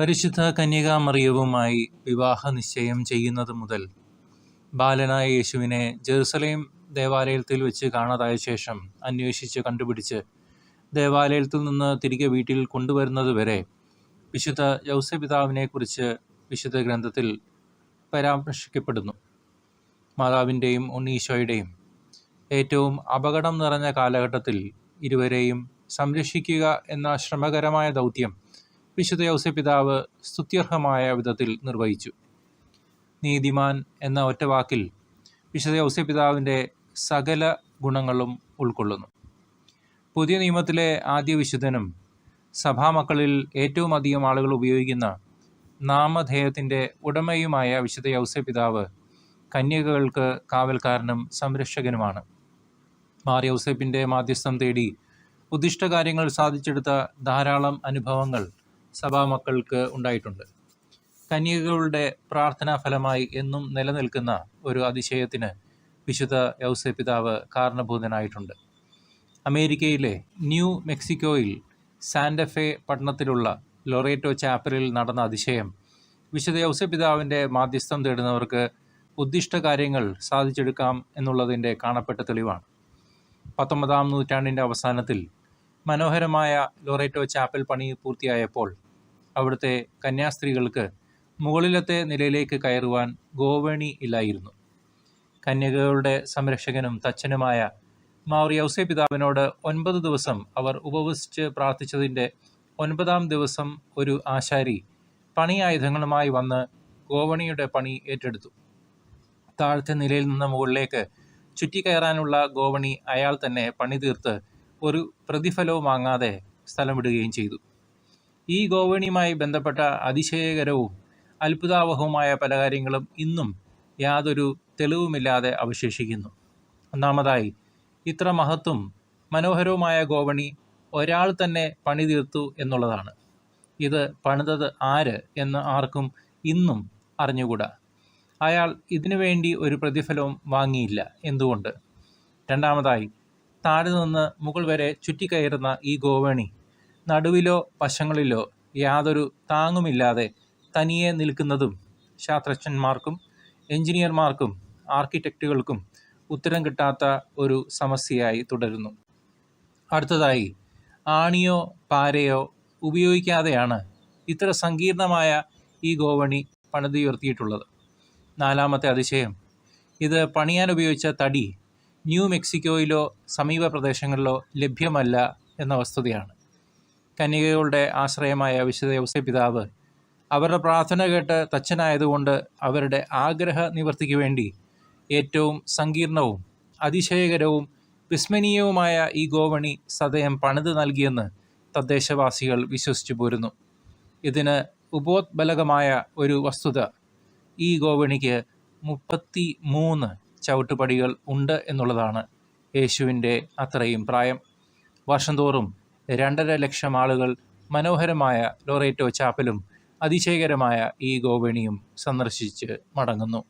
പരിശുദ്ധ കന്യകാമറിയവുമായി വിവാഹ നിശ്ചയം ചെയ്യുന്നത് മുതൽ ബാലനായ യേശുവിനെ ജെറുസലേം ദേവാലയത്തിൽ വെച്ച് കാണാതായ ശേഷം അന്വേഷിച്ച് കണ്ടുപിടിച്ച് ദേവാലയത്തിൽ നിന്ന് തിരികെ വീട്ടിൽ കൊണ്ടുവരുന്നത് വരെ വിശുദ്ധ യൗസപിതാവിനെക്കുറിച്ച് വിശുദ്ധ ഗ്രന്ഥത്തിൽ പരാമർശിക്കപ്പെടുന്നു. മാതാവിന്റെയും ഉണ്ണീശോയുടെയും ഏറ്റവും അപകടം നിറഞ്ഞ കാലഘട്ടത്തിൽ ഇരുവരെയും സംരക്ഷിക്കുക എന്ന ശ്രമകരമായ ദൗത്യം വിശുദ്ധ യൗസപിതാവ് സ്തുത്യർഹമായ വിധത്തിൽ നിർവഹിച്ചു. നീതിമാൻ എന്ന ഒറ്റ വാക്കിൽ വിശുദ്ധ യൗസപിതാവിന്റെ സകല ഗുണങ്ങളും ഉൾക്കൊള്ളുന്നു. പുതിയ നിയമത്തിലെ ആദ്യ വിശുദ്ധനും സഭാമക്കളിൽ ഏറ്റവും അധികം ആളുകൾ ഉപയോഗിക്കുന്ന നാമധേയത്തിന്റെ ഉടമയുമായ വിശുദ്ധ യൗസപിതാവ് കന്യകകൾക്ക് കാവൽക്കാരനും സംരക്ഷകനുമാണ്. മാർ യൗസേപ്പിന്റെ മാധ്യസ്ഥം തേടി ഉദ്ദിഷ്ട കാര്യങ്ങൾ സാധിച്ചെടുത്ത ധാരാളം അനുഭവങ്ങൾ സഭാമക്കൾക്ക് ഉണ്ടായിട്ടുണ്ട്. കന്യകകളുടെ പ്രാർത്ഥനാ ഫലമായി എന്നും നിലനിൽക്കുന്ന ഒരു അതിശയത്തിന് വിശുദ്ധ യൗസ പിതാവ് കാരണഭൂതനായിട്ടുണ്ട്. അമേരിക്കയിലെ ന്യൂ മെക്സിക്കോയിൽ സാൻഡഫെ പട്ടണത്തിലുള്ള ലൊറേറ്റോ ചാപ്പലിൽ നടന്ന അതിശയം വിശുദ്ധ യൗസ പിതാവിന്റെ മാധ്യസ്ഥം തേടുന്നവർക്ക് ഉദ്ദിഷ്ട കാര്യങ്ങൾ സാധിച്ചെടുക്കാം എന്നുള്ളതിന്റെ കാണപ്പെട്ട തെളിവാണ്. പത്തൊമ്പതാം നൂറ്റാണ്ടിന്റെ അവസാനത്തിൽ മനോഹരമായ ലൊറേറ്റോ ചാപ്പൽ പണി പൂർത്തിയായപ്പോൾ അവിടുത്തെ കന്യാസ്ത്രീകൾക്ക് മുകളിലത്തെ നിലയിലേക്ക് കയറുവാൻ ഗോവണി ഇല്ലായിരുന്നു. കന്യകകളുടെ സംരക്ഷകനും തച്ചനുമായ മാറി യൗസേ പിതാവിനോട് ഒൻപത് ദിവസം അവർ ഉപവസിച്ച് പ്രാർത്ഥിച്ചതിന്റെ ഒൻപതാം ദിവസം ഒരു ആശാരി പണിയായുധങ്ങളുമായി വന്ന് ഗോവണിയുടെ പണി ഏറ്റെടുത്തു. താഴ്ത്തെ നിലയിൽ നിന്ന് മുകളിലേക്ക് ചുറ്റിക്കയറാനുള്ള ഗോവണി അയാൾ തന്നെ പണി തീർത്ത് ഒരു പ്രതിഫലവും വാങ്ങാതെ സ്ഥലം വിടുകയും ചെയ്തു. ഈ ഗോവണിയുമായി ബന്ധപ്പെട്ട അതിശയകരവും അത്ഭുതാവഹവുമായ പല കാര്യങ്ങളും ഇന്നും യാതൊരു തെളിവുമില്ലാതെ അവശേഷിക്കുന്നു. ഒന്നാമതായി ഇത്ര മഹത്വം മനോഹരവുമായ ഗോവണി ഒരാൾ തന്നെ പണിതീർത്തു എന്നുള്ളതാണ്. ഇത് പണിതത് ആര് എന്ന് ആർക്കും ഇന്നും അറിഞ്ഞുകൂടാ. അയാൾ ഇതിനു വേണ്ടി ഒരു പ്രതിഫലവും വാങ്ങിയില്ല എന്തുകൊണ്ട്? രണ്ടാമതായി താഴെ നിന്ന് മുകൾ വരെ ചുറ്റിക്കയറുന്ന ഈ ഗോവണി നടുവിലോ വശങ്ങളിലോ യാതൊരു താങ്ങുമില്ലാതെ തനിയെ നിൽക്കുന്നതും ശാസ്ത്രജ്ഞന്മാർക്കും എഞ്ചിനീയർമാർക്കും ആർക്കിടെക്റ്റുകൾക്കും ഉത്തരം കിട്ടാത്ത ഒരു സമസ്യയായി തുടരുന്നു. അടുത്തതായി ആണിയോ പാരയോ ഉപയോഗിക്കാതെയാണ് ഇത്ര സങ്കീർണമായ ഈ ഗോവണി പണിതുയർത്തിയിട്ടുള്ളത്. നാലാമത്തെ അതിശയം ഇത് പണിയാൻ ഉപയോഗിച്ച തടി ന്യൂ മെക്സിക്കോയിലോ സമീപ പ്രദേശങ്ങളിലോ ലഭ്യമല്ല എന്ന വസ്തുതയാണ്. കന്യകകളുടെ ആശ്രയമായ വിശുദ്ധ പിതാവ് അവരുടെ പ്രാർത്ഥന കേട്ട് തച്ചനായതുകൊണ്ട് അവരുടെ ആഗ്രഹ നിവർത്തിക്ക് വേണ്ടി ഏറ്റവും സങ്കീർണവും അതിശയകരവും വിസ്മരണീയവുമായ ഈ ഗോവണി സദയം പണിത് നൽകിയെന്ന് തദ്ദേശവാസികൾ വിശ്വസിച്ചു പോരുന്നു. ഇതിന് ഉപോത്ബലകമായ ഒരു വസ്തുത ഈ ഗോവണിക്ക് മുപ്പത്തി മൂന്ന് ചവിട്ടുപടികൾ ഉണ്ട് എന്നുള്ളതാണ് യേശുവിന്റെ അത്രയും പ്രായം. വർഷം തോറും രണ്ടര ലക്ഷം ആളുകൾ മനോഹരമായ ലോറേറ്റോ ചാപ്പലും അതിശയകരമായ ഈ ഗോവണിയും സന്ദർശിച്ച് മടങ്ങുന്നു.